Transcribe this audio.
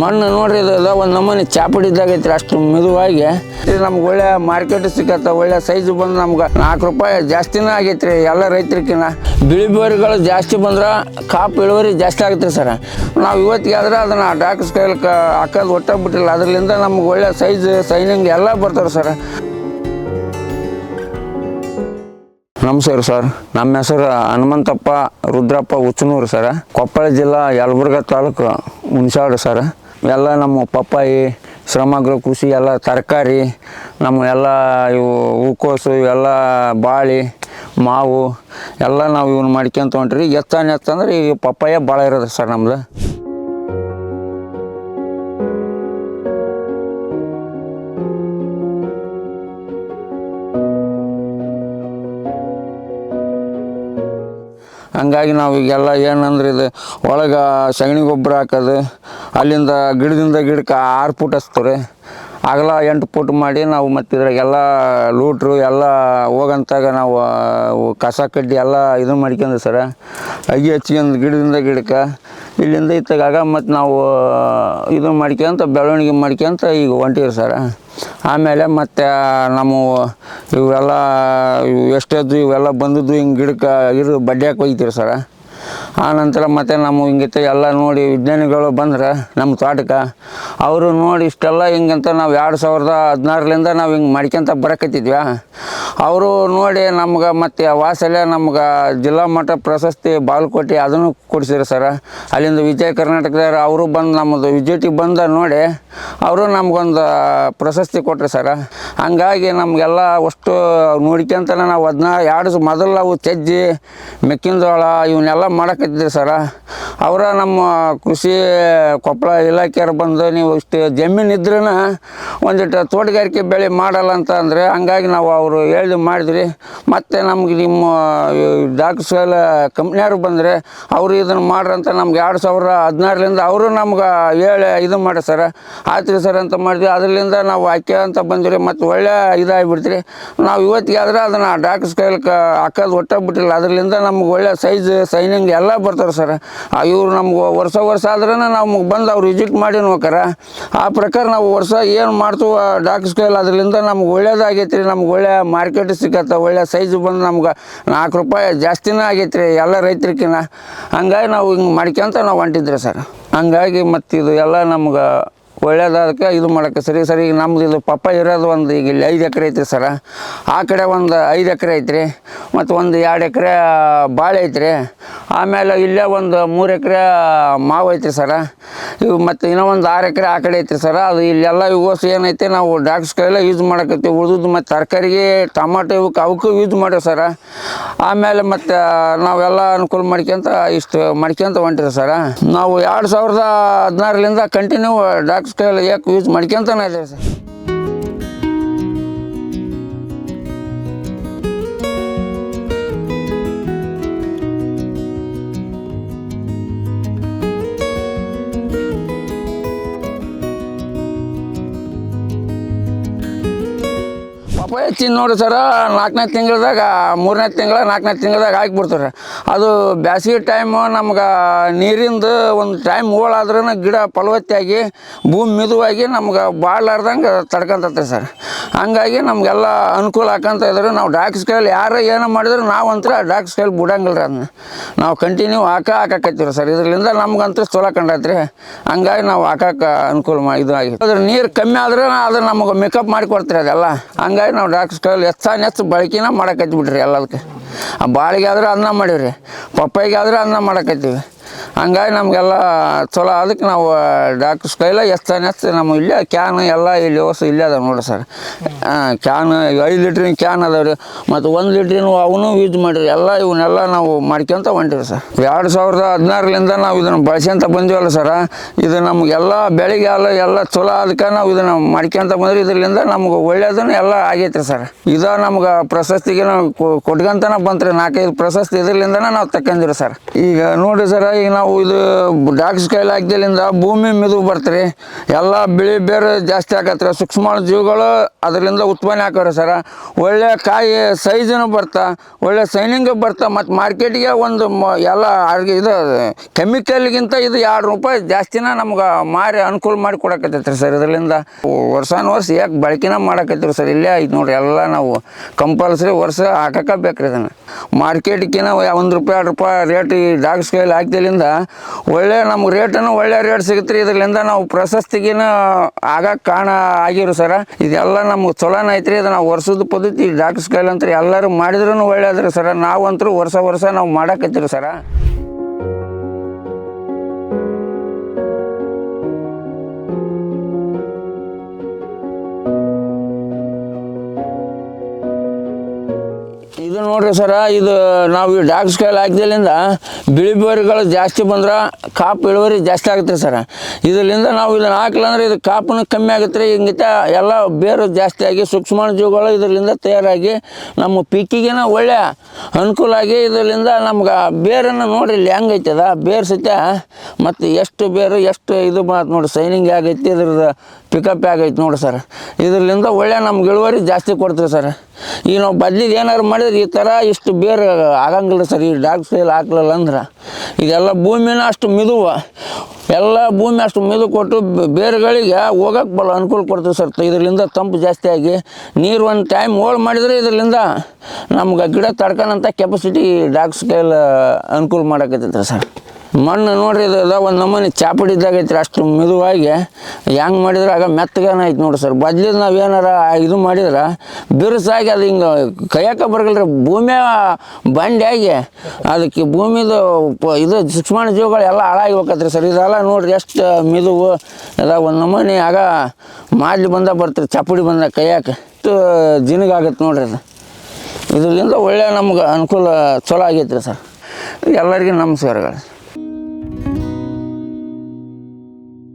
ಮಣ್ಣು ನೋಡ್ರಿ ಇದೆಲ್ಲ ಒಂದು ನಮೂನಿ ಚಾಪುಡಿ ಇದ್ದಾಗೈತ್ರಿ ಅಷ್ಟು ಮೆದುವಾಗಿ. ನಮ್ಗೆ ಒಳ್ಳೆ ಮಾರ್ಕೆಟ್ ಸಿಕ್ಕತ್ತ ಒಳ್ಳೆ ಸೈಜ್ ಬಂದು ನಮ್ಗೆ. ನಾಲ್ಕು ರೂಪಾಯಿ ಜಾಸ್ತಿನೇ ಆಗೈತ್ರಿ, ಎಲ್ಲ ರೈತರಿಗಿನ ಬಿಳಿ ಬೇರುಗಳು ಜಾಸ್ತಿ ಬಂದ್ರೆ ಕಾಪು ಇಳುವರಿ ಜಾಸ್ತಿ ಆಗುತ್ತೆ ಸರ್. ನಾವು ಇವತ್ತಿಗೆ ಆದ್ರೆ ಅದನ್ನು ಡಾಕ್ಟರ್ಸ್ ಸ್ಕೈಲ್ ಹಾಕೋದು ಒಟ್ಟಾಗ್ಬಿಟ್ಟಿಲ್ಲ. ಅದರಿಂದ ನಮ್ಗೆ ಒಳ್ಳೆ ಸೈಜ್ ಸೈನಿಂಗ್ ಎಲ್ಲ ಬರ್ತಾರೆ ಸರ್. ನಮಸ್ಕಾರ ಸರ್ ನಮ್ಮ ಹೆಸರು ಹನುಮಂತಪ್ಪ ರುದ್ರಪ್ಪ ಉಚ್ಚನೂರು ಸರ್. ಕೊಪ್ಪಳ ಜಿಲ್ಲಾ ಯಲಬುರ್ಗ ತಾಲೂಕು ಹುಣಸಾಡು ಸರ್. ಎಲ್ಲ ನಮ್ಮ ಪಪ್ಪಾಯಿ, ಶ್ರಮಗ್ರ, ಕೃಷಿ ಎಲ್ಲ ತರಕಾರಿ, ನಮ್ಮ ಎಲ್ಲ ಇವು ಹೂಕೋಸು, ಇವೆಲ್ಲ ಬಾಳಿ, ಮಾವು, ಎಲ್ಲ ನಾವು ಇವನ್ನ ಮಾಡ್ಕೊಂತ ಹೊಂಟ್ರಿ. ಎತ್ತಾನ ಎತ್ತಂದ್ರೆ ಈ ಪಪ್ಪಾಯ ಭಾಳ ಇರೋದು ಸರ್ ನಮ್ದು. ಹಂಗಾಗಿ ನಾವು ಈಗೆಲ್ಲ ಏನಂದ್ರೆ ಇದು ಒಳಗೆ ಸಗಣಿ ಗೊಬ್ಬರ ಹಾಕೋದು, ಅಲ್ಲಿಂದ ಗಿಡದಿಂದ ಗಿಡಕ್ಕೆ ಆರು ಫುಟ್ ಹಚ್ತಾರೆ ಅಗಲ ಎಂಟು ಫುಟ್ ಮಾಡಿ ನಾವು ಮತ್ತು ಇದ್ರಾಗೆಲ್ಲ ಲೂಟ್ರು ಎಲ್ಲ ಹೋಗಂತಾಗ ನಾವು ಕಸ ಕಡ್ಡಿ ಎಲ್ಲ ಇದು ಮಾಡ್ಕೊಂಡು ಸರ. ಅಗಿ ಹಚ್ಕೊಂಡು ಗಿಡದಿಂದ ಗಿಡಕ್ಕೆ, ಇಲ್ಲಿಂದ ಇತ್ತಾಗ ಮತ್ತು ನಾವು ಇದು ಮಾಡ್ಕೊಂತ ಬೆಳವಣಿಗೆ ಮಾಡ್ಕೊಂತ ಈಗ ಹೊಂಟಿವಿ ಸರ. ಆಮೇಲೆ ಮತ್ತು ನಮ್ಮ ಇವೆಲ್ಲ ಇವು ಎಷ್ಟದ್ದು ಇವೆಲ್ಲ ಬಂದದ್ದು ಹಿಂಗೆ ಗಿಡಕ್ಕೆ, ಇದು ಬಡ್ಡ್ಯಾಕೆ ಒಯ್ತೀರಿ ಸರ? ಆ ನಂತರ ಮತ್ತು ನಮ್ಮ ಹಿಂಗಿತ್ತ ಎಲ್ಲ ನೋಡಿ ವಿಜ್ಞಾನಿಗಳು ಬಂದ್ರೆ ನಮ್ಮ ತೋಟಕ್ಕೆ, ಅವರು ನೋಡಿ ಇಷ್ಟೆಲ್ಲ ಹಿಂಗಂತ ನಾವು ಎರಡು ಸಾವಿರದ ಹದಿನಾರರಿಂದ ನಾವು ಹಿಂಗೆ ಮಾಡ್ಕೊಂತ ಬರಕತ್ತಿದ್ವಿ ಅವರು ನೋಡಿ ನಮ್ಗೆ ಮತ್ತು ವಾಸಲೆ ನಮ್ಗೆ ಜಿಲ್ಲಾ ಮಟ್ಟ ಪ್ರಶಸ್ತಿ ಬಾಲ್ಕೋಟೆ ಅದನ್ನು ಕೊಡಿಸಿದ್ರು ಸರ. ಅಲ್ಲಿಂದ ವಿಜಯ ಕರ್ನಾಟಕದವ್ರು, ಅವರು ಬಂದು ನಮ್ಮದು ವಿಜಯಟಿಗೆ ಬಂದ ನೋಡಿ, ಅವರು ನಮಗೊಂದು ಪ್ರಶಸ್ತಿ ಕೊಟ್ಟರು ಸರ. ಹಂಗಾಗಿ ನಮಗೆಲ್ಲ ಅಷ್ಟು ನೋಡಿಕೊಂತ ನಾವು ಅದನ್ನ ಎರಡು ಮೊದಲು ಅವು ತೆಜ್ಜಿ ಮೆಕ್ಕಿನಜೋಳ ಇವನ್ನೆಲ್ಲ ಮಾಡಕತ್ತಿದ್ರಿ ಸರ. ಅವರ ನಮ್ಮ ಕೃಷಿ ಕೊಪ್ಪಳ ಇಲಾಖೆಯವ್ರು ಬಂದು ನೀವು ಇಷ್ಟು ಜಮೀನು ಇದ್ರೂ ಒಂದಿಟ್ಟು ತೋಟಗಾರಿಕೆ ಬೆಳೆ ಮಾಡಲ್ಲ ಅಂತ ಅಂದರೆ ಹಂಗಾಗಿ ನಾವು ಅವರು ಹೇಳಿ ಮಾಡಿದ್ರಿ. ಮತ್ತು ನಮ್ಗೆ ನಿಮ್ಮ ಡಾಕ್ಸ್ವೆಲ್ ಕಂಪ್ನಿಯವ್ರು ಬಂದರೆ ಅವರು ಇದನ್ನು ಮಾಡ್ರಂತ ನಮ್ಗೆ ಎರಡು ಸಾವಿರ ಹದಿನಾರರಿಂದ ಅವರು ನಮ್ಗೆ ಹೇಳಿ ಇದು ಮಾಡಿ ಸರ. ಆಯ್ತು ಸರ್ ಅಂತ ಮಾಡಿದ್ವಿ. ಅದರಿಂದ ನಾವು ಹಾಕ್ಯ ಅಂತ ಬಂದಿರಿ ಮತ್ತು ಒಳ್ಳೆ ಇದಾಗಿಬಿಡ್ತೀರಿ. ನಾವು ಇವತ್ತಿಗೆ ಆದ್ರೆ ಅದನ್ನು ಡಾಕ್ ಸ್ಕೈಲ್ ಕ ಹಾಕೋದು ಒಟ್ಟಾಗ್ಬಿಟ್ಟಿಲ್ಲ. ಅದರಿಂದ ನಮ್ಗೆ ಒಳ್ಳೆ ಸೈಜ್ ಸೈನಿಂಗ್ ಎಲ್ಲ ಬರ್ತಾರೆ ಸರ್. ಇವ್ರು ನಮ್ಗೆ ವರ್ಷ ವರ್ಷ ಆದ್ರೆ ನಮ್ಗೆ ಬಂದು ಅವ್ರು ವಿಸಿಟ್ ಮಾಡಿ ನೋಡ್ಕಾರ. ಆ ಪ್ರಕಾರ ನಾವು ವರ್ಷ ಏನು ಮಾಡ್ತೀವಿ ಡಾಕ್ ಸ್ಕೈಲ್ ಅದರಿಂದ ನಮ್ಗೆ ಒಳ್ಳೇದಾಗೈತೆ ರೀ ನಮ್ಗೆ ಒಳ್ಳೆ ಮಾರ್ಕೆಟ್ ಸಿಕ್ಕತ್ತ ಒಳ್ಳೆ ಸೈಜ್ ಬಂದು ನಮ್ಗೆ ನಾಲ್ಕು ರೂಪಾಯಿ ಜಾಸ್ತಿನೇ ಆಗೈತೆ ರೀ ಎಲ್ಲ ರೈತರಿಗಿನ ಹಂಗಾಗಿ ನಾವು ಹಿಂಗೆ ಮಾಡ್ಕೊಂತ ನಾವು ಹೊಂಟಿದ್ರಿ ಸರ್. ಹಂಗಾಗಿ ಮತ್ತಿದು ಎಲ್ಲ ನಮ್ಗೆ ಒಳ್ಳೇದಕ್ಕೆ ಇದು ಮಾಡೋಕ್ಕೆ ಸರಿ ಸರಿ, ಈಗ ನಮ್ದು ಇದು ಪಪ್ಪ ಇರೋದು ಒಂದು ಈಗ ಇಲ್ಲಿ ಐದು ಎಕರೆ ಐತ್ರಿ ಸರ. ಆ ಕಡೆ ಒಂದು ಐದು ಎಕರೆ ಐತ್ರಿ, ಮತ್ತು ಒಂದು ಎರಡು ಎಕರೆ ಬಾಳೆ ಐತ್ರಿ. ಆಮೇಲೆ ಇಲ್ಲೇ ಒಂದು ಮೂರು ಎಕರೆ ಮಾವು ಐತ್ರಿ ಸರ. ಇವು ಮತ್ತು ಇನ್ನೂ ಒಂದು ಆರು ಎಕರೆ ಆ ಕಡೆ ಐತ್ರಿ ಸರ. ಅದು ಇಲ್ಲೆಲ್ಲ ಇವು ಏನೈತೆ ನಾವು ಡಾಕ್ಸ್ ಯೂಸ್ ಮಾಡಕತ್ತೀವಿ. ಉಳಿದು ಮತ್ತು ತರಕಾರಿಗೆ, ಟಮಾಟೊ ಇವಕ್ಕೆ ಅವಕ್ಕೂ ಯೂಸ್ ಮಾಡ್ಯಾವ ಸರ. ಆಮೇಲೆ ಮತ್ತು ನಾವೆಲ್ಲ ಅನುಕೂಲ ಮಾಡ್ಕೊಂತ ಇಷ್ಟು ಮಾಡ್ಕೊಂತ ಹೊಂಟಿರಿ ಸರ. ನಾವು ಎರಡು ಸಾವಿರದ ಹದಿನಾರರಿಂದ ಕಂಟಿನ್ಯೂ ಡಾಕ್ಸ್ ಕೈಲ ಯಾಕೆ ಯೂಸ್ ಮಾಡ್ಕೊಂತಾನೆ ಇದ್ದೀವಿ ಸರ್? ಪಪ್ಪಾಯ ಹಚ್ಚಿ ನೋಡಿ ಸರ, ನಾಲ್ಕನೇ ತಿಂಗಳದಾಗ, ಮೂರನೇ ತಿಂಗಳ, ನಾಲ್ಕನೇ ತಿಂಗಳದಾಗ ಹಾಕಿಬಿಡ್ತಾರೆ ಅದು ಬ್ಯಾಸಿಗೆ ಟೈಮು ನಮ್ಗೆ ನೀರಿಂದು ಒಂದು ಟೈಮ್ ಹೋಳಾದ್ರೂ ಗಿಡ ಫಲವತ್ತಾಗಿ, ಭೂಮಿ ಮಿದುವಾಗಿ ನಮ್ಗೆ ಬಾಳ್ಲಾರ್ದಂಗೆ ತಡ್ಕೊಂತೈತೆ ಸರ್. ಹಂಗಾಗಿ ನಮಗೆಲ್ಲ ಅನುಕೂಲ ಆಕಂತ ಇದ್ರೆ. ನಾವು ಡಾಕ್ಸ್ ಕೈಲಿ ಯಾರು ಏನೋ ಮಾಡಿದ್ರು ನಾವು ಅಂತ ಡಾಕ್ ಸ್ಕೈಲ್ ಬಿಡಂಗಿಲ್ಲ ರೀ ಅದನ್ನ ನಾವು ಕಂಟಿನ್ಯೂ ಹಾಕ ಹಾಕಕತ್ತೀವಿ ಸರ್. ಇದರಿಂದ ನಮ್ಗಂತೂ ಚಲೋ ಕಂಡತ್ರಿ. ಹಂಗಾಗಿ ನಾವು ಹಾಕಕ್ಕೆ ಅನುಕೂಲ ಮಾ ಇದು ಆಗಿ ಅದ್ರ ನೀರು ಕಮ್ಮಿ ಆದ್ರೆ ಅದು ನಮಗೆ ಮೇಕಪ್ ಮಾಡಿ ಕೊಡ್ತೀರಿ ಅದೆಲ್ಲ. ಹಂಗಾಗಿ ನಾವು ಡಾಕ್ ಸ್ಕೈಲ್ ಹೆಚ್ಚಾನ ಹೆಚ್ಚು ಬಳಕೆನ ಮಾಡಕತ್ತಿ ಬಿಡ್ರಿ ಎಲ್ಲದಕ್ಕೆ. ಆ ಬಾಳಿಗೆ ಆದ್ರೆ ಅನ್ನ ಮಾಡೀವ್ರಿ, ಪಪ್ಪಾಯಿಗೆ ಆದ್ರೆ ಅನ್ನ ಮಾಡಕತ್ತೀವಿ. ಹಂಗಾಗಿ ನಮಗೆಲ್ಲ ಚಲೋ, ಅದಕ್ಕೆ ನಾವು ಡಾಕ್ಟರ್ಸ್ ಸ್ಕೈಲ ಎಷ್ಟು ಎಷ್ಟು ನಮ್ಮ ಇಲ್ಲೇ ಕ್ಯಾನ್ ಎಲ್ಲ ಇಲ್ಲಿ ಹೊಸ ಇಲ್ಲೇ ಅದಾವೆ ನೋಡಿರಿ ಸರ್. ಕ್ಯಾನ್ ಐದು ಲೀಟ್ರಿನ ಕ್ಯಾನ್ ಅದಾವೆ ರೀ ಮತ್ತು ಒಂದು ಲೀಟ್ರಿನ ಅವನು ಯೂಸ್ ಮಾಡಿರಿ, ಎಲ್ಲ ಇವನ್ನೆಲ್ಲ ನಾವು ಮಾಡ್ಕೊಂತ ಹೊಂಟಿರಿ ಸರ್. ಎರಡು ಸಾವಿರದ ಹದಿನಾರರಿಂದ ನಾವು ಇದನ್ನು ಬಳಸ್ಕೊಂತ ಬಂದಿವಲ್ಲ ಸರ, ಇದು ನಮಗೆಲ್ಲ ಬೆಳಿಗ್ಗೆ ಎಲ್ಲ ಎಲ್ಲ ಚಲೋ ಅದಕ್ಕೆ ನಾವು ಇದನ್ನು ಮಾಡ್ಕೊಂತ ಬಂದ್ರೆ ಇದರಿಂದ ನಮ್ಗೆ ಒಳ್ಳೇದನ್ನು ಎಲ್ಲ ಆಗೈತೆ ಸರ್. ಇದು ನಮ್ಗೆ ಪ್ರಶಸ್ತಿಗೆ ನಾವು ಕೊಟ್ಕೊಂತನ ಬಂತ್ರಿ, ನಾಲ್ಕೈದು ಪ್ರಶಸ್ತಿ ಇದರಿಂದನೇ ನಾವು ತಕ್ಕಂದಿರಿ ಸರ್. ಈಗ ನೋಡಿರಿ ಸರ್ ಈಗ ನಾವು ಇದು ಡಾಕ್ಸ್ ಕೈಲಿ ಹಾಕ್ದಲಿಂದ ಭೂಮಿ ಮೆದು ಬರ್ತ್ರಿ. ಎಲ್ಲ ಬಿಳಿ ಬೇರೆ ಜಾಸ್ತಿ ಆಗತ್ತೆ ಸೂಕ್ಷ್ಮ ಜೀವಿಗಳು ಅದರಿಂದ ಉತ್ಪನ್ನ ಹಾಕೋರಿ ಸರ. ಒಳ್ಳೆ ಕಾಯಿ ಸೈಜನು ಬರ್ತಾ, ಒಳ್ಳೆ ಸೈನಿಂಗ್ ಬರ್ತಾ, ಮತ್ತು ಮಾರ್ಕೆಟಿಗೆ ಒಂದು ಮ, ಎಲ್ಲ ಇದು ಕೆಮಿಕಲ್ಗಿಂತ ಇದು ಎರಡು ರೂಪಾಯಿ ಜಾಸ್ತಿನ ನಮ್ಗೆ ಮಾರಿ ಅನುಕೂಲ ಮಾಡಿ ಕೊಡಕತ್ತೈತ್ರಿ ಸರ್. ಇದರಿಂದ ವರ್ಷಾನು ವರ್ಷ ಯಾಕೆ ಬಳಕೆನ ಮಾಡಕತ್ತೀವಿ ಸರ್? ಇಲ್ಲೇ ಐತೆ ನೋಡ್ರಿ. ಎಲ್ಲ ನಾವು ಕಂಪಲ್ಸರಿ ವರ್ಷ ಹಾಕಕ್ಕೆ ಬೇಕ್ರಿ ಇದನ್ನು ಮಾರ್ಕೆಟ್ಗಿನ ಒಂದು ರೂಪಾಯಿ, ಎರಡು ರೂಪಾಯಿ ರೇಟ್ ಈ ಡಾಗ್ಸ್ ಕೈಲಿ ಹಾಕ್ದಲಿಂದ ಒಳ್ಳೆ ನಮ್ಗೆ ರೇಟನ್ನು ಒಳ್ಳೆ ರೇಟ್ ಸಿಗುತ್ತೆ ರೀ. ಇದರಿಂದ ನಾವು ಪ್ರಶಸ್ತಿಗಿನ ಆಗಕ್ಕೆ ಕಾಣ ಆಗಿರು ಸರ. ಇದೆಲ್ಲ ನಮ್ಗೆ ಚಲೋನ ಐತ್ರಿ. ಇದು ನಾವು ವರ್ಷದ ಪದ್ಧತಿ ಡಾಕ್ಟರ್ಸ್ ಕೈಲಂತ್ರಿ ಎಲ್ಲರೂ ಮಾಡಿದ್ರೂ ಒಳ್ಳೇದ್ರಿ ಸರ. ನಾವಂತರೂ ವರ್ಷ ವರ್ಷ ನಾವು ಮಾಡಾಕತ್ತೀರಿ ಸರ. ನೋಡ್ರಿ ಸರ, ಇದು ನಾವು ಈ ಡಾಗ್ ಸ್ಕೇಲ್ ಹಾಕಿದ್ರಿಂದ ಬಿಳಿ ಬೇರುಗಳು ಜಾಸ್ತಿ ಬಂದ್ರೆ ಕಾಪು ಇಳುವರಿ ಜಾಸ್ತಿ ಆಗುತ್ತೆ ಸರ. ಇದರಿಂದ ನಾವು ಇದನ್ನ ಹಾಕಿಲ್ಲ ಅಂದ್ರೆ ಇದು ಕಾಪುನು ಕಮ್ಮಿ ಆಗುತ್ತೆ ರೀ. ಹಿಂಗಿತ ಎಲ್ಲ ಬೇರು ಜಾಸ್ತಿ ಆಗಿ ಸೂಕ್ಷ್ಮ ಜೀವಿಗಳು ಇದರಿಂದ ತಯಾರಾಗಿ ನಮ್ಮ ಪೀಕಿಗೆನ ಒಳ್ಳೆ ಅನುಕೂಲ ಆಗಿ ಇದರಿಂದ ನಮ್ಗೆ ಬೇರನ್ನು ನೋಡ್ರಿ ಇಲ್ಲಿ ಹೆಂಗೈತದ ಬೇರು ಸಹಿತ ಮತ್ತು ಎಷ್ಟು ಬೇರು, ಎಷ್ಟು ಇದು ಮಾತು ನೋಡಿ ಸೈನಿಂಗ್ ಆಗೈತಿ, ಇದ್ರದ್ದು ಪಿಕಪ್ ಆಗೈತಿ ನೋಡಿ ಸರ್. ಇದರಿಂದ ಒಳ್ಳೆ ನಮ್ಗೆ ಇಳುವರಿ ಜಾಸ್ತಿ ಕೊಡ್ತೀವಿ ಸರ್. ಈಗ ನಾವು ಬದ್ಲಿಗೆ ಏನಾರು ಮಾಡಿದ್ರೆ ಈ ಥರ ಇಷ್ಟು ಬೇರೆ ಆಗಂಗಿಲ್ಲ ಸರ್. ಈ ಡಾಗ್ ಸ್ಟೈಲ್ ಹಾಕ್ಲಿಲ್ಲ ಅಂದ್ರೆ ಇದೆಲ್ಲ ಭೂಮಿನ ಅಷ್ಟು ಮಿದುವ. ಎಲ್ಲ ಭೂಮಿ ಅಷ್ಟು ಮಿದು ಕೊಟ್ಟು ಬೇರುಗಳಿಗೆ ಹೋಗಕ್ಕೆ ಬಲ ಅನುಕೂಲ ಕೊಡ್ತೀವಿ ಸರ್. ಇದರಿಂದ ತಂಪು ಜಾಸ್ತಿ ಆಗಿ ನೀರು ಒಂದು ಟೈಮ್ ಹೋಳು ಮಾಡಿದರೆ ಇದರಿಂದ ನಮ್ಗೆ ಗಿಡ ತಡ್ಕೊಳಂಥ ಕೆಪಾಸಿಟಿ ಡಾಗ್ ಸೈಲ್ ಅನುಕೂಲ ಮಾಡಕತ್ತೈತೆ ಸರ್. ಮಣ್ಣು ನೋಡ್ರಿ, ಇದು ಒಂದು ನಮ್ಮನೆ ಚಾಪಡಿ ಇದ್ದಾಗ ಐತ್ರಿ, ಅಷ್ಟು ಮೆದುವಾಗಿ ಹೆಂಗೆ ಮಾಡಿದ್ರೆ ಆಗ ಐತೆ ನೋಡಿ ಸರ್. ಬದ್ಲಿ ನಾವು ಏನಾರ ಇದು ಮಾಡಿದ್ರೆ ಬಿರುಸಾಗಿ ಅದು ಹಿಂಗೆ ಕೈಯಾಕ ಬರಗಲ್ರಿ ಭೂಮಿಯ ಬಂಡೆಯಾಗಿ ಅದಕ್ಕೆ ಭೂಮಿದು ಇದು ಸೂಕ್ಷ್ಮಾಣ ಜೀವಗಳು ಎಲ್ಲ ಹಾಳಾಗಿ ಹೋಗತ್ರಿ ಸರ್. ಇದೆಲ್ಲ ನೋಡ್ರಿ ಎಷ್ಟು ಮೆದುವು ಅದ ಒಂದು ನಮ್ಮನೆ ಆಗ ಮಾಡ್ಲಿ ಬಂದ ಬರ್ತೀರಿ, ಚಾಪುಡಿ ಬಂದ ಕೈಯಕ. ಇಷ್ಟು ಜಿನಗಾಗತ್ತೆ ನೋಡ್ರಿ ಅದು. ಇದರಿಂದ ಒಳ್ಳೆ ನಮ್ಗೆ ಅನುಕೂಲ ಚಲೋ ಆಗೈತ್ರಿ ಸರ್. ಎಲ್ಲರಿಗೂ ನಮಸ್ಕಾರಗಳು.